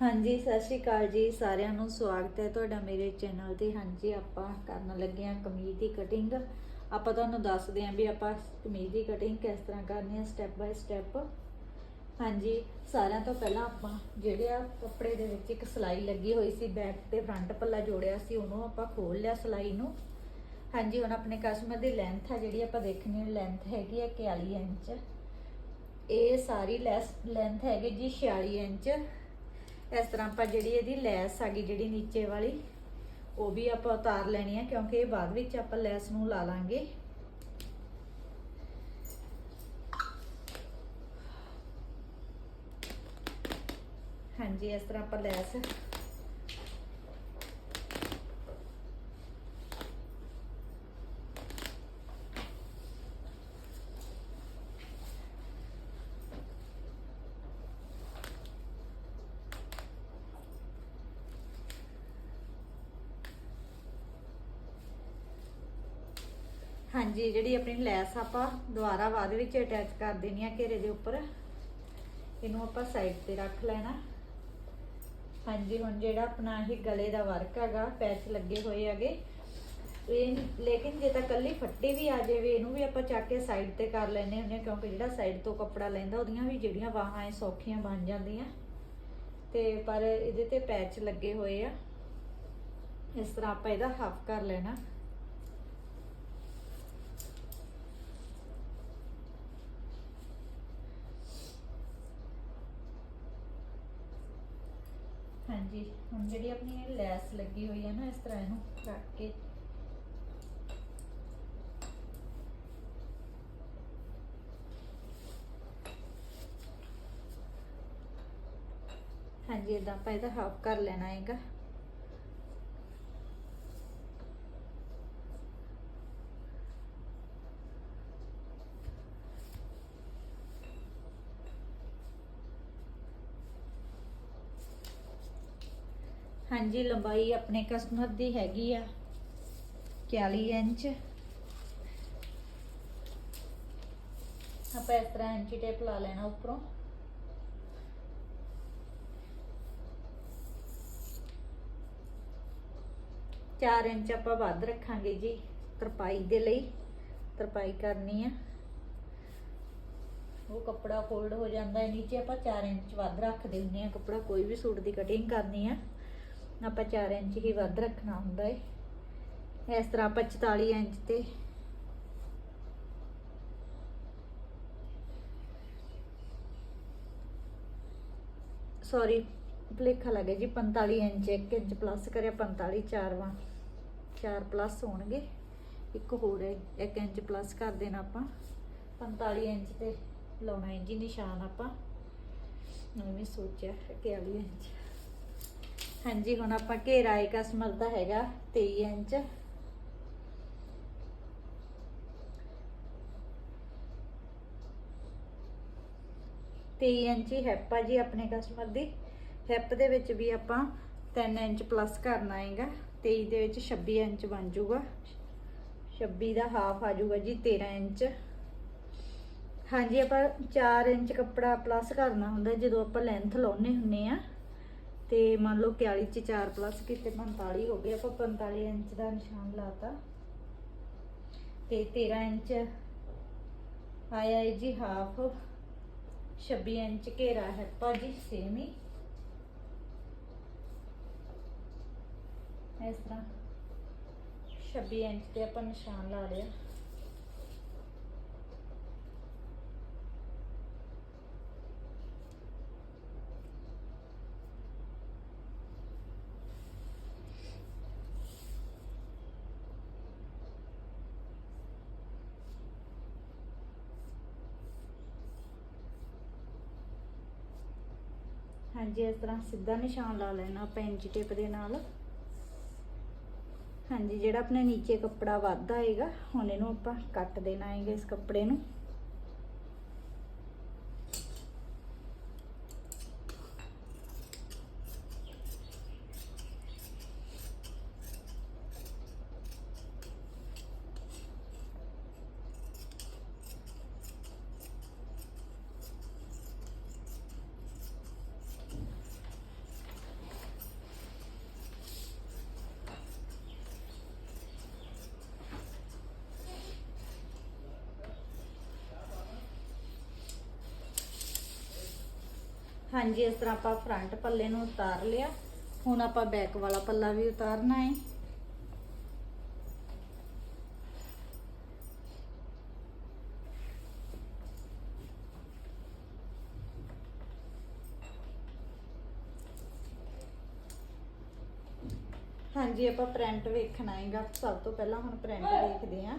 ਹਾਂਜੀ, ਸਤਿ ਸ਼੍ਰੀ ਅਕਾਲ ਜੀ। ਸਾਰਿਆਂ ਨੂੰ ਸਵਾਗਤ ਹੈ ਤੁਹਾਡਾ ਮੇਰੇ ਚੈਨਲ ਤੇ। ਹਾਂਜੀ, ਆਪਾਂ ਕਰਨ ਲੱਗੇ ਹਾਂ ਕਮੀਜ਼ ਦੀ ਕਟਿੰਗ ਆਪਾਂ ਤੁਹਾਨੂੰ ਦੱਸਦੇ ਹਾਂ ਵੀ ਆਪਾਂ ਕਮੀਜ਼ ਦੀ ਕਟਿੰਗ ਕਿਸ ਤਰ੍ਹਾਂ ਕਰਨੀ ਹੈ ਸਟੈਪ ਬਾਈ ਸਟੈਪ ਹਾਂਜੀ, ਸਾਰਿਆਂ ਤੋਂ ਪਹਿਲਾਂ ਆਪਾਂ ਜਿਹੜੇ ਆ ਕੱਪੜੇ ਦੇ ਵਿੱਚ ਇੱਕ ਸਲਾਈ ਲੱਗੀ ਹੋਈ ਸੀ ਬੈਕ ਤੇ ਫਰੰਟ ਪੱਲਾ ਜੋੜਿਆ ਸੀ, ਉਹਨੂੰ ਆਪਾਂ ਖੋਲ ਲਿਆ ਸਲਾਈ ਨੂੰ। ਹਾਂਜੀ, ਹੁਣ ਆਪਣੇ ਕਸਟਮਰ ਦੀ ਲੈਂਥ ਆ ਜਿਹੜੀ ਆਪਾਂ ਦੇਖਣੀ ਹੈ ਲੈਂਥ ਹੈਗੀ ਹੈ 41 ਇੰਚ। ਇਹ ਸਾਰੀ ਲੈਸ ਲੈਂਥ ਹੈਗੀ ਜੀ 46 ਇੰਚ। ਇਸ ਤਰ੍ਹਾਂ ਆਪਾਂ ਜਿਹੜੀ ਇਹਦੀ ਲੈਸ ਹੈਗੀ ਜਿਹੜੀ ਨੀਚੇ ਵਾਲੀ, ਉਹ ਵੀ ਆਪਾਂ ਉਤਾਰ ਲੈਣੀ ਹੈ ਕਿਉਂਕਿ ਇਹ ਬਾਅਦ ਵਿੱਚ ਆਪਾਂ ਲੈਸ ਨੂੰ ਲਾ ਲਾਂਗੇ। ਹਾਂਜੀ, ਇਸ ਤਰ੍ਹਾਂ ਆਪਾਂ ਲੈਸ ਹਾਂਜੀ, ਜਿਹੜੀ ਆਪਣੀ ਲੈਸ ਆਪਾਂ ਦੁਬਾਰਾ ਬਾਅਦ ਵਿੱਚ ਅਟੈਚ ਕਰ ਦੇਣੀ ਆ ਘੇਰੇ ਦੇ ਉੱਪਰ, ਇਹਨੂੰ ਆਪਾਂ ਸਾਈਡ ਤੇ ਰੱਖ ਲੈਣਾ। ਹਾਂਜੀ, ਹੁਣ ਜਿਹੜਾ ਆਪਣਾ ਇਹ ਗਲੇ ਦਾ ਵਰਕ ਹੈਗਾ ਪੈਚ ਲੱਗੇ ਹੋਏ ਹੈਗੇ, ਇਹ ਲੇਕਿਨ ਜੇ ਤਾਂ ਕੱਲੀ ਫੱਟੀ ਵੀ ਆ ਜਾਵੇ, ਇਹਨੂੰ ਵੀ ਆਪਾਂ ਚੱਕ ਕੇ ਸਾਈਡ ਤੇ ਕਰ ਲੈਨੇ ਹੁੰਦੇ ਹਾਂ, ਕਿਉਂਕਿ ਜਿਹੜਾ ਸਾਈਡ ਤੋਂ ਕੱਪੜਾ ਲੈਂਦਾ, ਉਹਦੀਆਂ ਵੀ ਜਿਹੜੀਆਂ ਬਾਹਾਂ ਐ ਸੌਖੀਆਂ ਬਣ ਜਾਂਦੀਆਂ। ਤੇ ਪਰ ਇਹਦੇ ਤੇ ਪੈਚ ਲੱਗੇ ਹੋਏ ਆ। ਇਸ ਤਰ੍ਹਾਂ ਆਪਾਂ ਇਹਦਾ ਹਾਫ ਕਰ ਲੈਣਾ। ਹਾਂਜੀ ਹੁਣ ਜਿਹੜੀ ਆਪਣੀ ਇਹ ਲੈਸ ਲੱਗੀ ਹੋਈ ਹੈ ਨਾ ਇਸ ਤਰ੍ਹਾਂ ਇਹਨੂੰ ਰੱਖ ਕੇ ਹਾਂਜੀ ਇਦਾਂ ਆਪਾਂ ਇਹਦਾ ਹਾਫ ਕਰ ਲੈਣਾ ਹੈਗਾ। ਹਾਂਜੀ, ਲੰਬਾਈ ਆਪਣੇ ਕਸਟਮਰ ਦੀ ਹੈਗੀ ਆ 41 ਇੰਚ। ਆਪਾਂ ਇਸ ਤਰ੍ਹਾਂ ਇੰਚੀ ਟੇਪ ਲਾ ਲੈਣਾ ਉੱਪਰੋਂ। ਚਾਰ ਇੰਚ ਆਪਾਂ ਵੱਧ ਰੱਖਾਂਗੇ ਜੀ ਤਰਪਾਈ ਦੇ ਲਈ। ਤਰਪਾਈ ਕਰਨੀ ਆ। ਉਹ ਕੱਪੜਾ ਫੋਲਡ ਹੋ ਜਾਂਦਾ ਹੈ ਨੀਚੇ ਆਪਾਂ 4 ਇੰਚ ਵੱਧ ਰੱਖਦੇ ਹੁੰਦੇ ਆ। ਕੱਪੜਾ ਕੋਈ ਵੀ ਸੂਟ ਦੀ ਕਟਿੰਗ ਕਰਨੀ ਆ। ਆਪਾਂ 4 ਇੰਚ ਹੀ ਵੱਧ ਰੱਖਣਾ ਹੁੰਦਾ ਹੈ ਇਸ ਤਰ੍ਹਾਂ ਆਪਾਂ 44 ਇੰਚ ਤੇ ਸੌਰੀ ਭੁਲੇਖਾ ਲੱਗੇ ਜੀ 45 ਇੰਚ 1 ਇੰਚ ਪਲੱਸ ਕਰਿਆ 45 ਚਾਰਵਾਂ 4 ਪਲੱਸ ਹੋਣਗੇ। ਇੱਕ ਹੋਰ ਹੈ 1 ਇੰਚ ਪਲੱਸ ਕਰ ਦੇਣਾ ਆਪਾਂ। 45 ਇੰਚ ਤੇ ਲਾਉਣਾ ਹੈ ਜੀ ਨਿਸ਼ਾਨ ਆਪਾਂ। ਮੈਂ ਸੋਚਿਆ ਕਿ 41 ਇੰਚ ਹਾਂਜੀ, ਹੁਣ ਆਪਾਂ ਘੇਰਾ ਏ ਕਸਟਮਰ ਦਾ ਹੈਗਾ 23 ਇੰਚ। ਤੇਈ ਇੰਚ ਹੀ ਹੈਪ ਆ ਜੀ ਆਪਣੇ ਕਸਟਮਰ ਦੀ। ਹੈਪ ਦੇ ਵਿੱਚ ਵੀ ਆਪਾਂ 3 ਇੰਚ ਪਲੱਸ ਕਰਨਾ ਹੈਗਾ। 23 ਦੇ ਵਿੱਚ 26 ਇੰਚ ਬਣ ਜਾਊਗਾ। 26 ਦਾ ਹਾਫ ਆ ਜਾਊਗਾ ਜੀ 13 ਇੰਚ। ਹਾਂਜੀ, ਆਪਾਂ 4 ਇੰਚ ਕੱਪੜਾ ਪਲੱਸ ਕਰਨਾ ਹੁੰਦਾ ਜਦੋਂ ਆਪਾਂ ਲੈਂਥ ਲਾਉਨੇ ਹੁੰਨੇ ਆ। ਤੇ ਮੰਨ ਲਓ 41 ਚ 4 ਪਲੱਸ ਕਿਤੇ 45 ਹੋ ਗਏ, ਆਪਾਂ 45 ਇੰਚ ਦਾ ਨਿਸ਼ਾਨ ਲਾਤਾ। ਤੇ 13 ਇੰਚ ਆਇਆ ਹੈ ਜੀ ਹਾਫ 26 ਇੰਚ ਘੇਰਾ ਹੈ ਭਾਜੀ ਸੇਮ ਹੀ। ਇਸ ਤਰ੍ਹਾਂ 26 ਇੰਚ ਤੇ ਆਪਾਂ ਨਿਸ਼ਾਨ ਲਾ ਲਿਆ। ਹਾਂਜੀ, ਇਸ ਤਰ੍ਹਾਂ ਸਿੱਧਾ ਨਿਸ਼ਾਨ ਲਾ ਲੈਣਾ ਆਪਾਂ ਇੰਚ ਟੇਪ ਦੇ ਨਾਲ। ਹਾਂਜੀ, ਜਿਹੜਾ ਆਪਣੇ ਨੀਚੇ ਕੱਪੜਾ ਵੱਧ ਆਏਗਾ ਹੁਣ ਇਹਨੂੰ ਆਪਾਂ ਕੱਟ ਦੇਣਾ ਹੈਗਾ ਇਸ ਕੱਪੜੇ ਨੂੰ। ਹਾਂਜੀ, ਇਸ ਤਰ੍ਹਾਂ ਆਪਾਂ ਫਰੰਟ ਪੱਲੇ ਨੂੰ ਉਤਾਰ ਲਿਆ। ਹੁਣ ਆਪਾਂ ਬੈਕ ਵਾਲਾ ਪੱਲਾ ਵੀ ਉਤਾਰਨਾ ਹੈ ਹਾਂਜੀ, ਆਪਾਂ ਪ੍ਰਿੰਟ ਵੇਖਣਾ ਹੈਗਾ ਸਭ ਤੋਂ ਪਹਿਲਾਂ ਹੁਣ ਪ੍ਰਿੰਟ ਵੇਖਦੇ ਆਂ।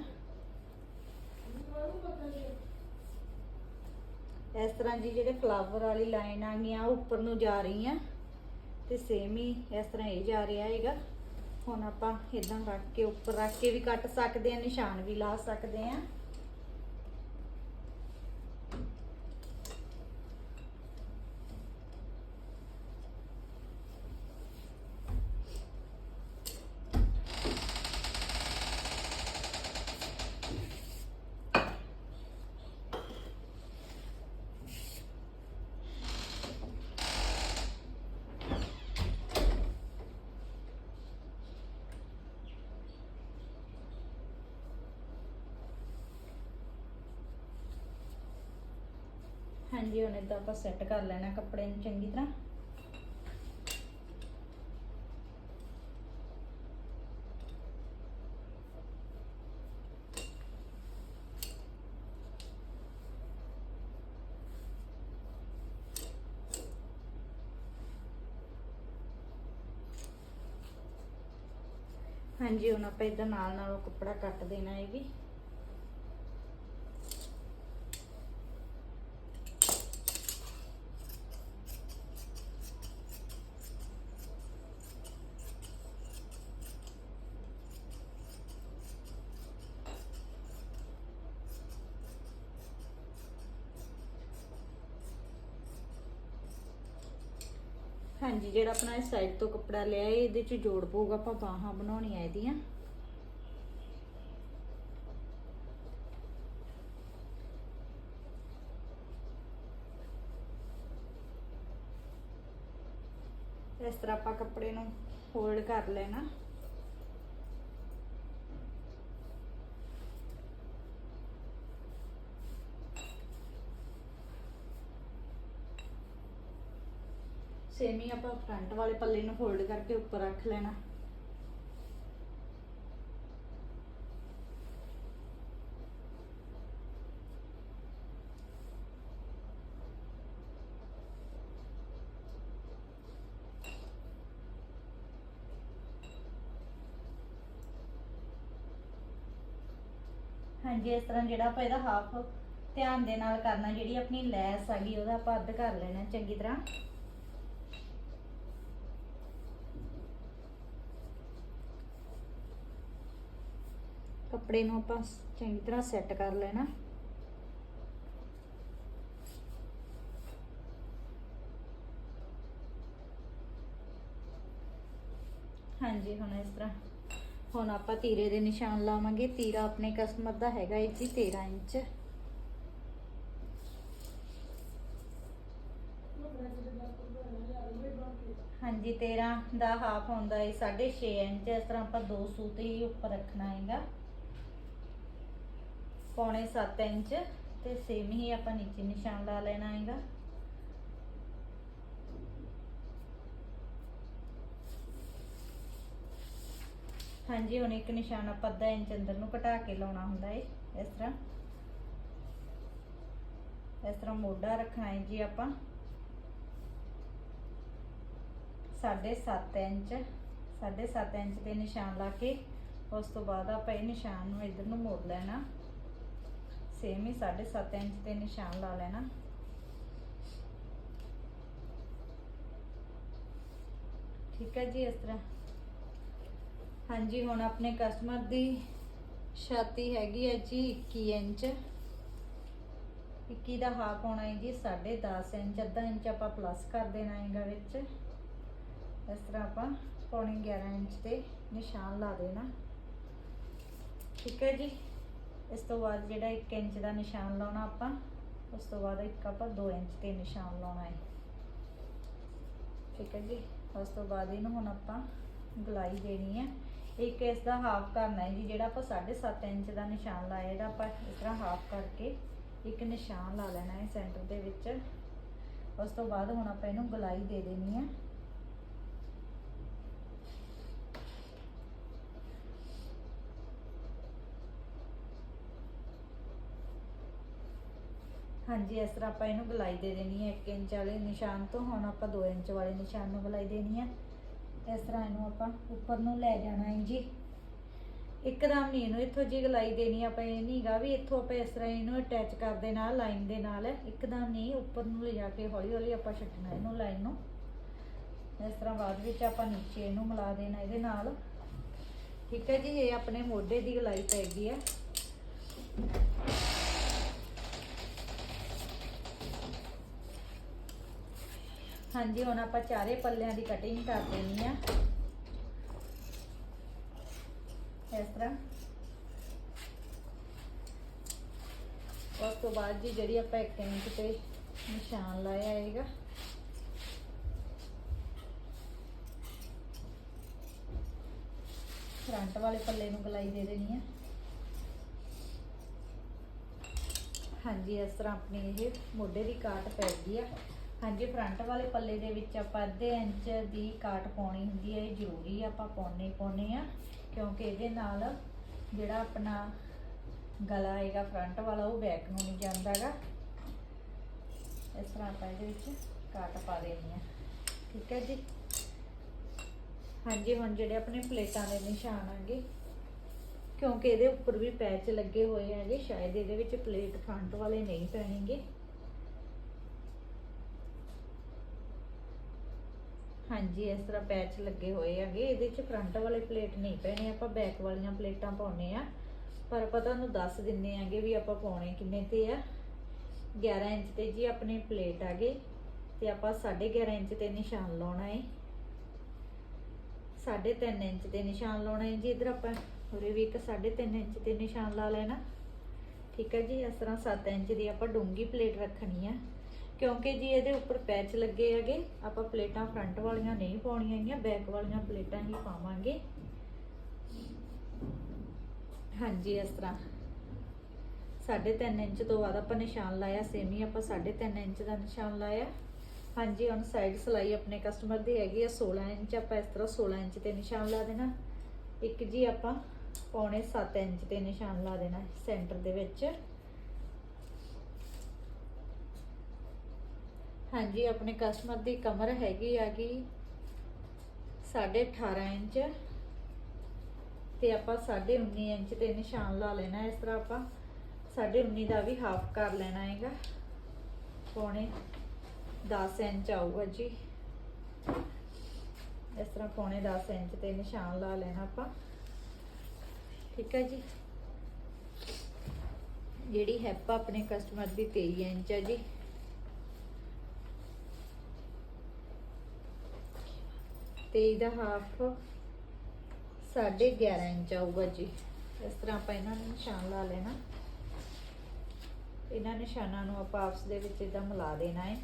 ਇਸ ਤਰ੍ਹਾਂ ਜੀ ਜਿਹੜੇ ਫਲਾਵਰ ਵਾਲੀ ਲਾਈਨ ਆ ਗਈਆਂ, ਉਹ ਉੱਪਰ ਨੂੰ ਜਾ ਰਹੀਆਂ। ਤੇ ਸੇਮ ਹੀ ਇਸ ਤਰ੍ਹਾਂ ਇਹ ਜਾ ਰਿਹਾ ਹੈਗਾ। ਹੁਣ ਆਪਾਂ ਇਦਾਂ ਰੱਖ ਕੇ ਉੱਪਰ ਰੱਖ ਕੇ ਵੀ ਕੱਟ ਸਕਦੇ ਆ, ਨਿਸ਼ਾਨ ਵੀ ਲਾ ਸਕਦੇ ਆ। ਹਾਂਜੀ ਹੁਣ ਇਦਾਂ ਆਪਾਂ ਸੈੱਟ ਕਰ ਲੈਣਾ ਕੱਪੜੇ ਨੂੰ ਚੰਗੀ ਤਰ੍ਹਾਂ ਹਾਂਜੀ ਹੁਣ ਆਪਾਂ ਇਦਾਂ ਨਾਲ ਨਾਲ ਉਹ ਕੱਪੜਾ ਕੱਟ ਦੇਣਾ ਹੈ ਵੀ ਹਾਂਜੀ, ਜਿਹੜਾ ਆਪਣਾ ਇਸ ਸਾਈਡ ਤੋਂ ਕੱਪੜਾ ਲਿਆ ਹੈ ਇਹਦੇ ਚ ਜੋੜ ਪਊਗਾ ਆਪਾਂ ਬਾਹਾਂ ਬਣਾਉਣੀਆਂ ਇਹਦੀਆਂ। ਇਸ ਤਰ੍ਹਾਂ ਆਪਾਂ ਕੱਪੜੇ ਨੂੰ ਫੋਲਡ ਕਰ ਲੈਣਾ। ਸੇਮ ਹੀ ਆਪਾਂ ਫਰੰਟ ਵਾਲੇ ਪੱਲੇ ਨੂੰ ਫੋਲਡ ਕਰਕੇ ਉੱਪਰ ਰੱਖ ਲੈਣਾ। ਹਾਂਜੀ, ਇਸ ਤਰ੍ਹਾਂ ਜਿਹੜਾ ਆਪਾਂ ਇਹਦਾ ਹਾਫ ਧਿਆਨ ਦੇ ਨਾਲ ਕਰਨਾ, ਜਿਹੜੀ ਆਪਣੀ ਲੈਸ ਹੈਗੀ, ਉਹਦਾ ਆਪਾਂ ਅੱਧ ਕਰ ਲੈਣਾ, ਚੰਗੀ ਤਰ੍ਹਾਂ। ਕੱਪੜੇ ਨੂੰ ਆਪਾਂ ਚੰਗੀ ਤਰ੍ਹਾਂ ਸੈੱਟ ਕਰ ਲੈਣਾ। ਹਾਂਜੀ, ਹੁਣ ਇਸ ਤਰ੍ਹਾਂ। ਹੁਣ ਆਪਾਂ ਤੀਰੇ ਦੇ ਨਿਸ਼ਾਨ ਲਾਵਾਂਗੇ। ਤੀਰਾ ਆਪਣੇ ਕਸਟਮਰ ਦਾ ਹੈਗਾ ਇਹ ਜੀ 13 ਇੰਚ। ਹਾਂਜੀ 13 ਦਾ ਹਾਫ ਹੁੰਦਾ ਹੈ 6.5 ਇੰਚ। ਇਸ ਤਰ੍ਹਾਂ ਆਪਾਂ ਦੋ ਸੂਤ ਹੀ ਉੱਪਰ ਰੱਖਣਾ ਹੈਗਾ। ਪੌਣੇ 7 ਇੰਚ ਤੇ ਸੇਮ ਹੀ ਆਪਾਂ ਨੀਚੇ ਨਿਸ਼ਾਨ ਲਾ ਲੈਣਾ ਹੈਗਾ। ਹਾਂਜੀ, ਹੁਣ ਇੱਕ ਨਿਸ਼ਾਨ ਆਪਾਂ ਅੱਧਾ ਇੰਚ ਅੰਦਰ ਨੂੰ ਘਟਾ ਕੇ ਲਾਉਣਾ ਹੁੰਦਾ ਹੈ ਇਸ ਤਰ੍ਹਾਂ। ਇਸ ਤਰ੍ਹਾਂ ਮੋਢਾ ਰੱਖਣਾ ਹੈ ਜੀ ਆਪਾਂ। 7.5 ਇੰਚ 7.5 ਇੰਚ ਦੇ ਨਿਸ਼ਾਨ ਲਾ ਕੇ ਉਸ ਤੋਂ ਬਾਅਦ ਆਪਾਂ ਇਹ ਨਿਸ਼ਾਨ ਨੂੰ ਇਧਰ ਨੂੰ ਮੋੜ ਲੈਣਾ। ਸੇਮ ਹੀ 7.5 ਇੰਚ ਤੇ ਨਿਸ਼ਾਨ ਲਾ ਲੈਣਾ। ਠੀਕ ਹੈ ਜੀ, ਇਸ ਤਰ੍ਹਾਂ। ਹਾਂਜੀ, ਹੁਣ ਆਪਣੇ ਕਸਟਮਰ ਦੀ ਛਾਤੀ ਹੈਗੀ ਹੈ ਜੀ 21 ਇੰਚ। 21 ਦਾ ਹਾਕ ਹੋਣਾ ਹੈ ਜੀ 10.5 ਇੰਚ। ਅੱਧਾ ਇੰਚ ਆਪਾਂ ਪਲੱਸ ਕਰ ਦੇਣਾ ਹੈਗਾ ਵਿੱਚ। ਇਸ ਤਰ੍ਹਾਂ ਆਪਾਂ ਪੌਣੇ 11 ਇੰਚ ਤੇ ਨਿਸ਼ਾਨ ਲਾ ਦੇਣਾ। ਠੀਕ ਹੈ ਜੀ। ਇਸ ਤੋਂ ਬਾਅਦ ਜਿਹੜਾ 1 ਇੰਚ ਦਾ ਨਿਸ਼ਾਨ ਲਾਉਣਾ ਆਪਾਂ, ਉਸ ਤੋਂ ਬਾਅਦ ਇੱਕ ਆਪਾਂ 2 ਇੰਚ ਤੇ ਨਿਸ਼ਾਨ ਲਾਉਣਾ ਹੈ। ਠੀਕ ਹੈ ਜੀ? ਉਸ ਤੋਂ ਬਾਅਦ ਇਹਨੂੰ ਹੁਣ ਆਪਾਂ ਗਲਾਈ ਦੇਣੀ ਹੈ। ਇੱਕ ਇਸ ਦਾ ਹਾਫ ਕਰਨਾ ਹੈ ਜੀ, ਜਿਹੜਾ ਆਪਾਂ 7.5 ਇੰਚ ਦਾ ਨਿਸ਼ਾਨ ਲਾਇਆ, ਇਹਦਾ ਆਪਾਂ ਇਸ ਤਰ੍ਹਾਂ ਹਾਫ ਕਰਕੇ ਇੱਕ ਨਿਸ਼ਾਨ ਲਾ ਲੈਣਾ ਹੈ ਸੈਂਟਰ ਦੇ ਵਿੱਚ। ਉਸ ਤੋਂ ਬਾਅਦ ਹੁਣ ਆਪਾਂ ਇਹਨੂੰ ਗਲਾਈ ਦੇ ਦੇਣੀ ਹੈ। ਹਾਂਜੀ, ਇਸ ਤਰ੍ਹਾਂ ਆਪਾਂ ਇਹਨੂੰ ਗਲਾਈ ਦੇ ਦੇਣੀ ਹੈ 1 ਇੰਚ ਵਾਲੇ ਨਿਸ਼ਾਨ ਤੋਂ, ਹੁਣ ਆਪਾਂ 2 ਇੰਚ ਵਾਲੇ ਨਿਸ਼ਾਨ ਨੂੰ ਗਲਾਈ ਦੇਣੀ ਹੈ। ਇਸ ਤਰ੍ਹਾਂ ਇਹਨੂੰ ਆਪਾਂ ਉੱਪਰ ਨੂੰ ਲੈ ਜਾਣਾ ਹੈ ਜੀ। ਇੱਕਦਮ ਨਹੀਂ ਇਹਨੂੰ ਇੱਥੋਂ ਜੀ ਗਲਾਈ ਦੇਣੀ, ਆਪਾਂ ਇਹ ਨਹੀਂਗਾ ਵੀ ਇੱਥੋਂ ਆਪਾਂ ਇਸ ਤਰ੍ਹਾਂ ਇਹਨੂੰ ਅਟੈਚ ਕਰ ਦੇਣਾ ਲਾਈਨ ਦੇ ਨਾਲ। ਇੱਕਦਮ ਨਹੀਂ, ਉੱਪਰ ਨੂੰ ਲਿਜਾ ਕੇ ਹੌਲੀ ਹੌਲੀ ਆਪਾਂ ਛੱਡਣਾ ਇਹਨੂੰ ਲਾਈਨ ਨੂੰ। ਇਸ ਤਰ੍ਹਾਂ ਬਾਅਦ ਵਿੱਚ ਆਪਾਂ ਨੀਚੇ ਇਹਨੂੰ ਮਿਲਾ ਦੇਣਾ ਇਹਦੇ ਨਾਲ। ਠੀਕ ਹੈ ਜੀ, ਇਹ ਆਪਣੇ ਮੋਢੇ ਦੀ ਗਲਾਈ ਪੈ ਗਈ ਹੈ। ਹਾਂਜੀ, ਹੁਣ ਆਪਾਂ ਚਾਰੇ ਪੱਲਿਆਂ ਦੀ ਕਟਿੰਗ ਕਰ ਦੇਣੀ ਆ। ਇਸ ਤਰ੍ਹਾਂ। ਉਸ ਤੋਂ ਬਾਅਦ ਜੀ ਜਿਹੜੀ ਆਪਾਂ 1 ਇੰਚ ਤੇ ਨਿਸ਼ਾਨ ਲਾਇਆ ਹੈਗਾ। ਫਰੰਟ ਵਾਲੇ ਪੱਲੇ ਨੂੰ ਗਲਾਈ ਦੇ ਦੇਣੀ ਆ। ਹਾਂਜੀ, ਇਸ ਤਰ੍ਹਾਂ ਆਪਣੀ ਇਹ ਮੋਢੇ ਦੀ ਕਾਟ ਪੈ ਗਈ ਆ। ਹਾਂਜੀ ਫਰੰਟ ਵਾਲੇ ਪੱਲੇ ਦੇ ਵਿੱਚ ਆਪਾਂ ਅੱਧੇ ਇੰਚ ਦੀ ਕਾਟ ਪਾਉਣੀ ਹੁੰਦੀ ਹੈ, ਇਹ ਜ਼ਰੂਰੀ ਆਪਾਂ ਪਾਉਣੇ ਹੀ ਪਾਉਣੇ ਆ ਕਿਉਂਕਿ ਇਹਦੇ ਨਾਲ ਜਿਹੜਾ ਆਪਣਾ ਗਲਾ ਹੈਗਾ ਫਰੰਟ ਵਾਲਾ, ਉਹ ਬੈਕ ਨੂੰ ਨਹੀਂ ਜਾਂਦਾਗਾ ਇਸ ਤਰ੍ਹਾਂ ਆਪਾਂ ਇਹਦੇ ਵਿੱਚ ਕਾਟ ਪਾ ਦੇਣੀ ਆ ਠੀਕ ਹੈ ਜੀ? ਹਾਂਜੀ, ਹੁਣ ਜਿਹੜੇ ਆਪਣੇ ਪਲੇਟਾਂ ਦੇ ਨਿਸ਼ਾਨ ਆਗੇ, ਕਿਉਂਕਿ ਇਹਦੇ ਉੱਪਰ ਵੀ ਪੈਚ ਲੱਗੇ ਹੋਏ ਹੈਗੇ, ਸ਼ਾਇਦ ਇਹਦੇ ਵਿੱਚ ਪਲੇਟ ਫਰੰਟ ਵਾਲੇ ਨਹੀਂ ਪੈਣਗੇ। ਹਾਂਜੀ, ਇਸ ਤਰ੍ਹਾਂ ਪੈਚ ਲੱਗੇ ਹੋਏ ਹੈਗੇ। ਇਹਦੇ ਚ ਫਰੰਟ ਵਾਲੇ ਪਲੇਟ ਨਹੀਂ ਪੈਣੇ, ਆਪਾਂ ਬੈਕ ਵਾਲੀਆਂ ਪਲੇਟਾਂ ਪਾਉਣੇ ਆ। ਪਰ ਆਪਾਂ ਤੁਹਾਨੂੰ ਦੱਸ ਦਿੰਨੇ ਆਗੇ ਵੀ ਆਪਾਂ ਪਾਉਣੇ ਕਿੰਨੇ ਤੇ ਆ। 11 ਇੰਚ ਤੇ ਜੀ ਆਪਣੇ ਪਲੇਟ ਆਗੇ ਤੇ ਆਪਾਂ 11.5 ਇੰਚ ਤੇ ਨਿਸ਼ਾਨ ਲਾਉਣਾ ਹੈ 3.5 ਇੰਚ ਤੇ ਨਿਸ਼ਾਨ ਲਾਉਣਾ ਹੈ ਜੀ। ਇਧਰ ਆਪਾਂ ਉਰੇ ਵੀ ਇੱਕ 3.5 ਇੰਚ ਤੇ ਨਿਸ਼ਾਨ ਲਾ ਲੈਣਾ। ਠੀਕ ਹੈ ਜੀ, ਇਸ ਤਰ੍ਹਾਂ 7 ਇੰਚ ਦੀ ਆਪਾਂ ਡੂੰਗੀ ਪਲੇਟ ਰੱਖਣੀ ਆ। ਕਿਉਂਕਿ ਜੀ ਇਹਦੇ ਉੱਪਰ ਪੈਚ ਲੱਗੇ ਹੈਗੇ, ਆਪਾਂ ਪਲੇਟਾਂ ਫਰੰਟ ਵਾਲੀਆਂ ਨਹੀਂ ਪਾਉਣੀਆਂ ਹੈਗੀਆਂ ਬੈਕ ਵਾਲੀਆਂ ਪਲੇਟਾਂ ਹੀ ਪਾਵਾਂਗੇ। ਹਾਂਜੀ, ਇਸ ਤਰ੍ਹਾਂ। 3.5 ਇੰਚ ਤੋਂ ਬਾਅਦ ਆਪਾਂ ਨਿਸ਼ਾਨ ਲਾਇਆ ਸੇਮੀ ਆਪਾਂ 3.5 ਇੰਚ ਦਾ ਨਿਸ਼ਾਨ ਲਾਇਆ। ਹਾਂਜੀ, ਹੁਣ ਸਾਈਡ ਸਲਾਈ ਆਪਣੇ ਕਸਟਮਰ ਦੀ ਹੈਗੀ ਆ 16 ਇੰਚ ਆਪਾਂ ਇਸ ਤਰ੍ਹਾਂ 16 ਇੰਚ ਤੇ ਨਿਸ਼ਾਨ ਲਾ ਦੇਣਾ। ਇੱਕ ਜੀ ਆਪਾਂ ਪੌਣੇ 7 ਇੰਚ ਤੇ ਨਿਸ਼ਾਨ ਲਾ ਦੇਣਾ ਸੈਂਟਰ ਦੇ ਵਿੱਚ। ਹਾਂਜੀ, ਆਪਣੇ ਕਸਟਮਰ ਦੀ ਕਮਰ ਹੈਗੀ ਆਗੀ 18.5 ਇੰਚ ਤੇ ਆਪਾਂ 19.5 ਇੰਚ ਤੇ ਨਿਸ਼ਾਨ ਲਾ ਲੈਣਾ ਇਸ ਤਰ੍ਹਾਂ ਆਪਾਂ। 19.5 ਦਾ ਵੀ ਹਾਫ ਕਰ ਲੈਣਾ ਹੈਗਾ। ਪੌਣੇ 10 ਇੰਚ ਆਊਗਾ ਜੀ। ਇਸ ਤਰ੍ਹਾਂ ਪੌਣੇ 10 ਇੰਚ ਤੇ ਨਿਸ਼ਾਨ ਲਾ ਲੈਣਾ ਆਪਾਂ। ਠੀਕ ਹੈ ਜੀ। ਜਿਹੜੀ ਹੈਪ ਆਪਣੇ ਕਸਟਮਰ ਦੀ 23 ਇੰਚ ਹੈ ਜੀ। ਤੇ ਇਹਦਾ ਹਾਫ 11.5 ਇੰਚ ਆਊਗਾ ਜੀ। ਇਸ ਤਰ੍ਹਾਂ ਆਪਾਂ ਇਹਨਾਂ ਨੂੰ ਨਿਸ਼ਾਨ ਲਾ ਲੈਣਾ। ਇਹਨਾਂ ਨਿਸ਼ਾਨਾਂ ਨੂੰ ਆਪਾਂ ਆਪਸ ਦੇ ਵਿੱਚ ਇਦਾਂ ਮਿਲਾ ਦੇਣਾ ਹੈ।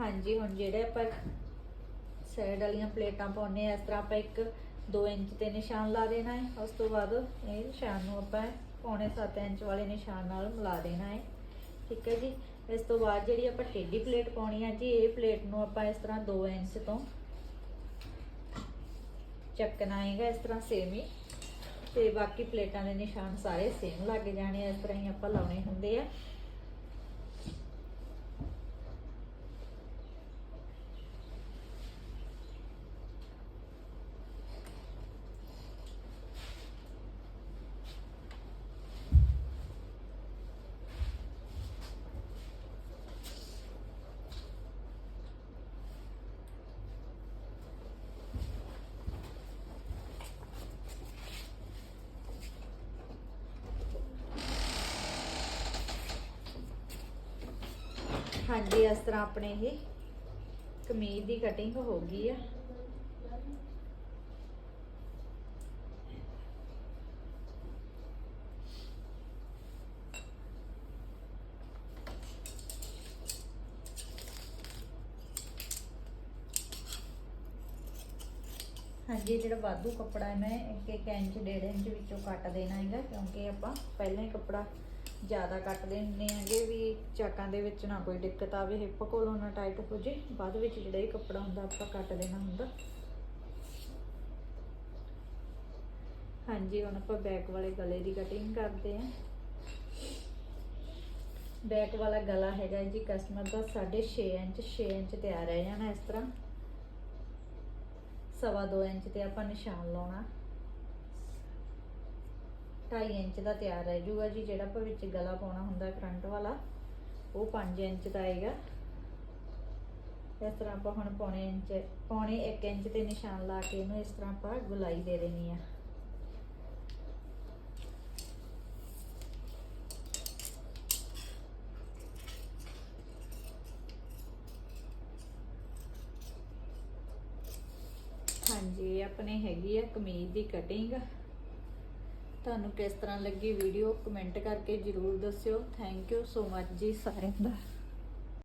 ਹਾਂਜੀ, ਹੁਣ ਜਿਹੜੇ ਆਪਾਂ ਸਾਈਡ ਵਾਲੀਆਂ ਪਲੇਟਾਂ ਪਾਉਨੇ ਆ ਇਸ ਤਰ੍ਹਾਂ ਆਪਾਂ ਇੱਕ 2 ਇੰਚ ਤੇ ਨਿਸ਼ਾਨ ਲਾ ਦੇਣਾ ਹੈ। ਉਸ ਤੋਂ ਬਾਅਦ ਇਹ ਨਿਸ਼ਾਨ ਨੂੰ ਆਪਾਂ ਪੌਣੇ 7 ਇੰਚ ਵਾਲੇ ਨਿਸ਼ਾਨ ਨਾਲ ਮਿਲਾ ਦੇਣਾ ਹੈ। ਠੀਕ ਹੈ ਜੀ। ਇਸ ਤੋਂ ਬਾਅਦ ਜਿਹੜੀ ਆਪਾਂ ਟੇਢੀ ਪਲੇਟ ਪਾਉਣੀ ਆ ਜੀ, ਇਹ ਪਲੇਟ ਨੂੰ ਆਪਾਂ ਇਸ ਤਰ੍ਹਾਂ 2 ਇੰਚ ਤੋਂ ਚੱਕਣਾ ਹੈਗਾ, ਇਸ ਤਰ੍ਹਾਂ ਸੇਮ ਹੀ। ਤੇ ਬਾਕੀ ਪਲੇਟਾਂ ਦੇ ਨਿਸ਼ਾਨ ਸਾਰੇ ਸੇਮ ਲੱਗ ਜਾਣੇ ਇਸ ਤਰ੍ਹਾਂ ਹੀ ਆਪਾਂ ਲਾਉਣੇ ਹੁੰਦੇ ਆ। ਹਾਂਜੀ, ਇਸ ਤਰ੍ਹਾਂ ਆਪਣੇ ਇਹ ਕਮੀਜ਼ ਦੀ ਕਟਿੰਗ ਹੋ ਗਈ ਆ। ਹਾਂਜੀ, ਜਿਹੜਾ ਵਾਧੂ ਕੱਪੜਾ ਹੈ, ਮੈਂ 1 ਇੰਚ 1.5 ਇੰਚ ਵਿੱਚੋਂ ਕੱਟ ਦੇਣਾ ਹੈਗਾ, ਕਿਉਂਕਿ ਆਪਾਂ ਪਹਿਲਾਂ ਹੀ ਕੱਪੜਾ ਜ਼ਿਆਦਾ ਕੱਟ ਦਿੰਦੇ ਆਂਗੇ ਵੀ ਚਾਕਾਂ ਦੇ ਵਿੱਚ ਨਾ ਕੋਈ ਦਿੱਕਤ ਆਵੇ ਹਿੱਪ ਕੋਲੋਂ ਨਾ ਟਾਈਟ ਹੋ ਜੇ, ਬਾਅਦ ਵਿੱਚ ਜਿਹੜਾ ਇਹ ਕੱਪੜਾ ਹੁੰਦਾ ਆਪਾਂ ਕੱਟ ਦੇਣਾ ਹੁੰਦਾ। ਹਾਂਜੀ, ਹੁਣ ਆਪਾਂ ਬੈਕ ਵਾਲੇ ਗਲੇ ਦੀ ਕਟਿੰਗ ਕਰਦੇ ਆਂ ਬੈਕ ਵਾਲਾ ਗਲਾ ਹੈਗਾ ਜੀ ਕਸਟਮਰ ਦਾ 6.5 ਇੰਚ 6 ਇੰਚ ਤਿਆਰ ਰਹਿ ਜਾਣਾ ਇਸ ਤਰ੍ਹਾਂ। ਸਵਾ 2 ਇੰਚ ਤੇ ਆਪਾਂ ਨਿਸ਼ਾਨ ਲਾਉਣਾ। 2.5 ਇੰਚ ਦਾ ਤਿਆਰ ਰਹਿ ਜੂਗਾ ਜੀ, ਜਿਹੜਾ ਆਪਾਂ ਵਿੱਚ ਗਲਾ ਪਾਉਣਾ ਹੁੰਦਾ ਫਰੰਟ ਵਾਲਾ, ਉਹ 5 ਇੰਚ ਦਾ ਆਏਗਾ ਇਸ ਤਰ੍ਹਾਂ ਆਪਾਂ ਹੁਣ ਪੌਣੇ ਇੰਚ, ਪੌਣੇ 1 ਇੰਚ ਤੇ ਨਿਸ਼ਾਨ ਲਾ ਕੇ ਇਹਨੂੰ ਇਸ ਤਰ੍ਹਾਂ ਆਪਾਂ ਗੁਲਾਈ ਦੇ ਦੇਣੀ ਆ। ਹਾਂਜੀ ਆਪਣੇ ਹੈਗੀ ਆ ਕਮੀਜ਼ ਦੀ ਕਟਿੰਗ ਤੁਹਾਨੂੰ ਕਿਸ ਤਰ੍ਹਾਂ ਲੱਗੀ ਵੀਡੀਓ ਕਮੈਂਟ ਕਰਕੇ ਜਰੂਰ ਦੱਸਿਓ। ਥੈਂਕ ਯੂ ਸੋ ਮਚ ਜੀ ਸਾਰਿਆਂ ਦਾ।